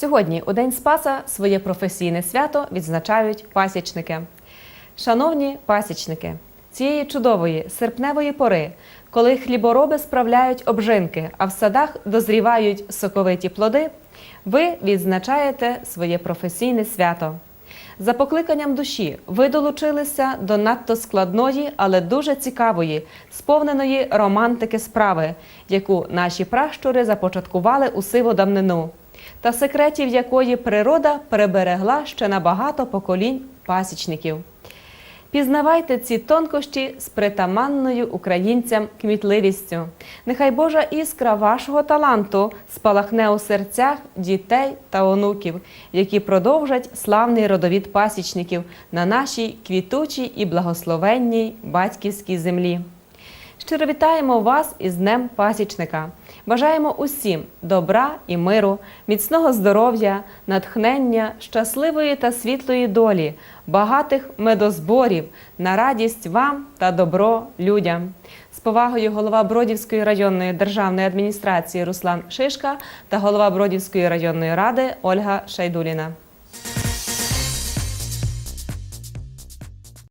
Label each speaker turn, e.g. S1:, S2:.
S1: Сьогодні, у День Спаса, своє професійне свято відзначають пасічники. Шановні пасічники, цієї чудової серпневої пори, коли хлібороби справляють обжинки, а в садах дозрівають соковиті плоди, ви відзначаєте своє професійне свято. За покликанням душі ви долучилися до надто складної, але дуже цікавої, сповненої романтики справи, яку наші пращури започаткували у сиву давнину, та секретів якої природа переберегла ще на багато поколінь пасічників. Пізнавайте ці тонкощі з притаманною українцям кмітливістю. Нехай Божа іскра вашого таланту спалахне у серцях дітей та онуків, які продовжать славний родовід пасічників на нашій квітучій і благословенній батьківській землі. Щиро вітаємо вас із Днем Пасічника. Бажаємо усім добра і миру, міцного здоров'я, натхнення, щасливої та світлої долі, багатих медозборів на радість вам та добро людям. З повагою голова Бродівської районної державної адміністрації Руслан Шишка та голова Бродівської районної ради Ольга Шайдуліна.